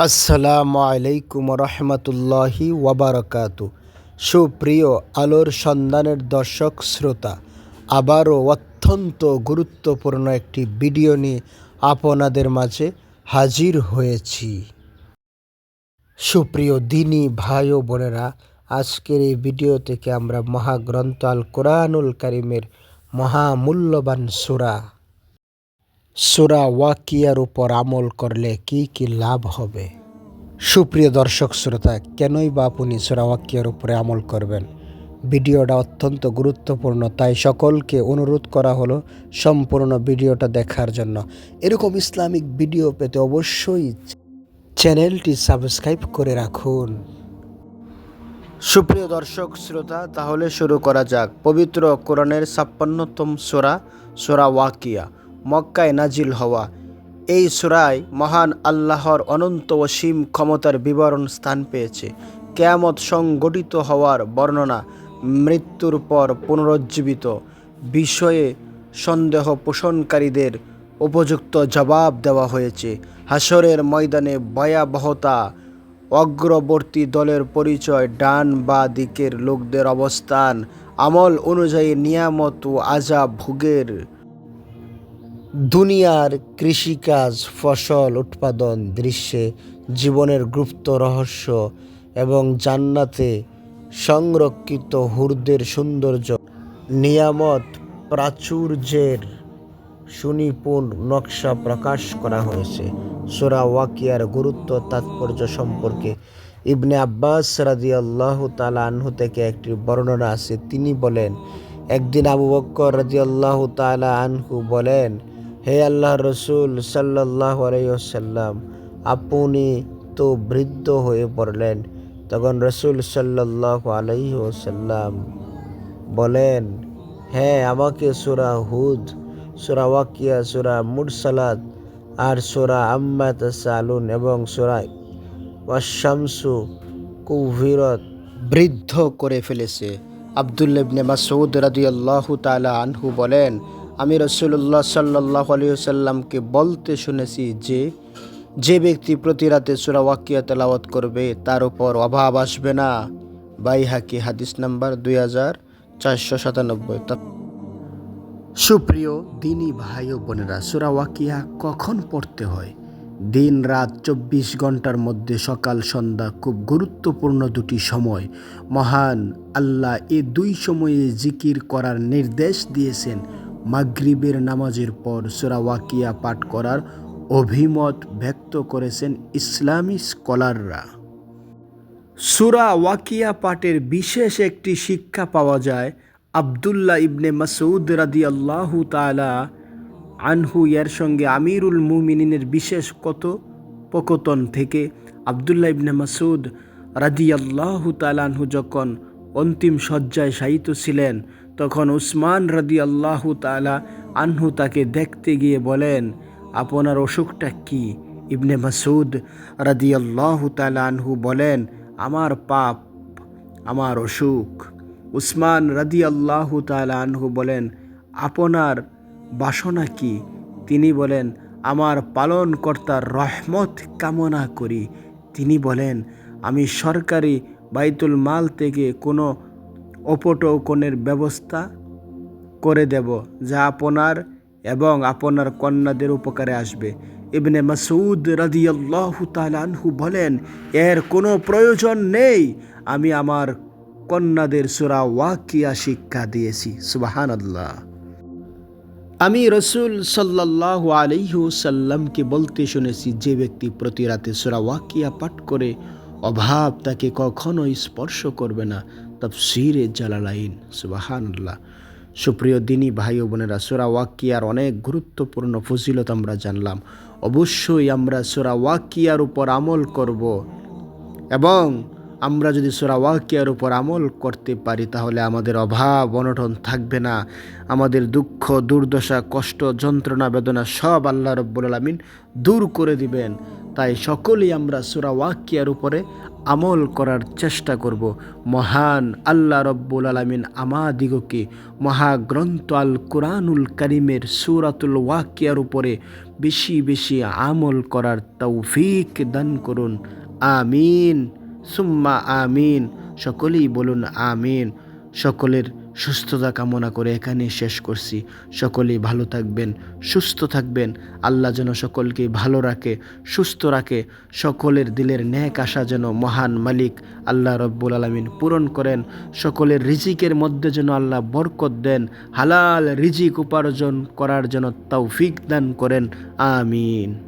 আসসালামু আলাইকুম রহমতুল্লাহি ওয়াবারকাতু। সুপ্রিয় আলোর সন্ধানের দর্শক, শ্রোতা, আবারও অত্যন্ত গুরুত্বপূর্ণ একটি ভিডিও নিয়ে আপনাদের মাঝে হাজির হয়েছি। সুপ্রিয় দিনী ভাই ও বোনেরা, আজকের এই ভিডিও থেকে আমরা মহাগ্রন্থ আল কোরআনুল কারিমের মহামূল্যবান সুরা সুরা ওয়াকিয়ার উপর আমল করলে কি কি লাভ হবে? সুপ্রিয় দর্শক শ্রোতা, কেনই বা আপনি সুরা ওয়াকিয়ার উপরে আমল করবেন? ভিডিওটা অত্যন্ত গুরুত্বপূর্ণ, তাই সকলকে অনুরোধ করা হলো সম্পূর্ণ ভিডিওটা দেখার জন্য। এরকম ইসলামিক ভিডিও পেতে অবশ্যই চ্যানেলটি সাবস্ক্রাইব করে রাখুন। সুপ্রিয় দর্শক শ্রোতা, তাহলে শুরু করা যাক। পবিত্র কোরআনের ছাপ্পান্নতম সোরা সোরা ওয়াকিয়া। মক্কায় নাজিল হওয়া। এই সুরায় মহান আল্লাহর অনন্ত অসীম ক্ষমতার বিবরণ স্থান পেয়েছে। কেয়ামত সংগঠিত হওয়ার বর্ণনা মৃত্যুর পর পুনরুজ্জীবিত। বিষয়ে সন্দেহ পোষণকারীদের উপযুক্ত জবাব দেওয়া হয়েছে। হাসরের ময়দানে ভয়াবহতা, অগ্রবর্তী দলের পরিচয়, ডান বা দিকের লোকদের অবস্থান, আমল অনুযায়ী নিয়ামত ও আজাব ভোগের দুনিয়ার কৃষিকাজ, ফসল, উৎপাদন, দৃশ্যে, জীবনের গুপ্ত রহস্য এবং জান্নাতে সংরক্ষিত হুরদের সৌন্দর্য। নিয়ামত প্রাচুর্যের সুনিপুণ নকশা প্রকাশ করা হয়েছে। সোরা ওয়াকিয়ার গুরুত্ব তাৎপর্য সম্পর্কে ইবনে আব্বাস রাজি আল্লাহ আনহু থেকে একটি বর্ণনা আছে। তিনি বলেন, একদিন আবু বক্কর রাজি আল্লাহ তালা আনহু বলেন হে আল্লাহ রসুল সাল্লাহ আলাইসাল্লাম আপনি তো বৃদ্ধ হয়ে পড়লেন। তখন রসুল সাল্লাহ আলাইসাল্লাম বলেন হ্যাঁ আমাকে সুরা হুদ, সুরা ওয়াকিয়া, সুরা মুরসালাত আর সুরা আম্মা তাসালুন এবং সুরা ওয়াশামসু কুভিরত বৃদ্ধ করে ফেলেছে। আবদুল্লাবনে মাসউদ রাদিয়াল্লাহু তাআলা আনহু বলেন আমি রসুল্লাহ সাল্লাহ আলিয়াল্লামকে বলতে শুনেছি যে যে ব্যক্তি প্রতি রাতে সুরা ওয়াকিয়া তেলাওয়াত করবে, তার উপর অভাব আসবে না। বাইহাকি হাদিস নাম্বার দুই হাজার চারশো সাতানব্বই। সুপ্রিয় দিনী ভাই ও বোনেরা, সুরা ওয়াকিয়া কখন পড়তে হয়? দিন রাত চব্বিশ ঘণ্টার মধ্যে সকাল, সন্ধ্যা খুব গুরুত্বপূর্ণ দুটি সময়। মহান আল্লাহ এ দুই সময়ে জিকির করার নির্দেশ দিয়েছেন। মাগরিবের নামাজের পর সুরা ওয়াকিয়া পাঠ করার অভিমত ব্যক্ত করেছেন ইসলামী স্কলাররা। সুরা ওয়াকিয়া পাঠের বিশেষ একটি শিক্ষা পাওয়া যায় আবদুল্লাহ ইবনে মাসুদ রাদি আল্লাহ তালা আনহু। এর সঙ্গে আমিরুল মুমিনের বিশেষ কত পকতন থেকে আবদুল্লাহ ইবনে মাসুদ রাদি আল্লাহ তালানহু যখন অন্তিম শয্যায় শায়িত ছিলেন তখন উসমান রাদি আল্লাহ তালা আনহু তাকে দেখতে গিয়ে বলেন, আপনার অসুখটা কি? ইবনে মাসুদ রাদি আল্লাহ তালা আনহু বলেন, আমার পাপ, আমার অসুখ। উসমান রাদি আল্লাহ তালা আনহু বলেন, আপনার বাসনা কি? তিনি বলেন, আমার পালনকর্তার রহমত কামনা করি। তিনি বলেন, আমি সরকারি বাইতুল মাল থেকে কোনো অপটোকনের ব্যবস্থা করে দেব, যা আপনার এবং আপনার কন্যাদের উপকারে আসবে। ইবনে মাসুদ রাদিয়াল্লাহ তালানহু বলেন, এর কোনো প্রয়োজন নেই। আমি আমার কন্যাদের সুরা ওয়াকিয়া শিক্ষা দিয়েছি। সুবাহান আল্লাহ আমি রসুল সাল্লাহ আলিহু সাল্লামকে বলতে শুনেছি, যে ব্যক্তি প্রতি রাতে সুরা ওয়াকিয়া পাঠ করে অভাব তাকে কখনো স্পর্শ করবে না। তফসিরে জালালাইন সুবাহান্লাহ সুপ্রিয় দিনী ভাই বোনেরা, সোরা ওয়াকিয়ার অনেক গুরুত্বপূর্ণ ফজিলত আমরা জানলাম। অবশ্যই আমরা সোরা ওয়াকিয়ার উপর আমল করব এবং আমরা যদি সোরা ওয়াকিয়ার উপর আমল করতে পারি, তাহলে আমাদের অভাব, অনটন থাকবে না। আমাদের দুঃখ, দুর্দশা, কষ্ট, যন্ত্রণা, বেদনা সব আল্লাহ রব্বুল আলমিন দূর করে দিবেন। তাই সকলেই আমরা সুরা ওয়াকিয়ার উপরে আমল করার চেষ্টা করব। মহান আল্লাহ রব্বুল আলমিন আমাদিগকে মহাগ্রন্থ আল কোরআনুল করিমের সুরাতুল ওয়াকিয়ার উপরে বেশি বেশি আমল করার তৌফিক দান করুন। আমিন। সুম্মা আমিন। সকলেই বলুন আমিন। সকলের সুস্থতা কামনা করে এখানে শেষ করছি। সকলেই ভালো থাকবেন, সুস্থ থাকবেন। আল্লাহ যেন সকলকে ভালো রাখে, সুস্থ রাখে। সকলের দিলের ন্যাক আশা যেন মহান মালিক আল্লাহ রব্বুল আলমিন পূরণ করেন। সকলের রিজিকের মধ্যে যেন আল্লাহ বরকত দেন। হালাল রিজিক উপার্জন করার জন্য তৌফিক দান করেন। আমিন।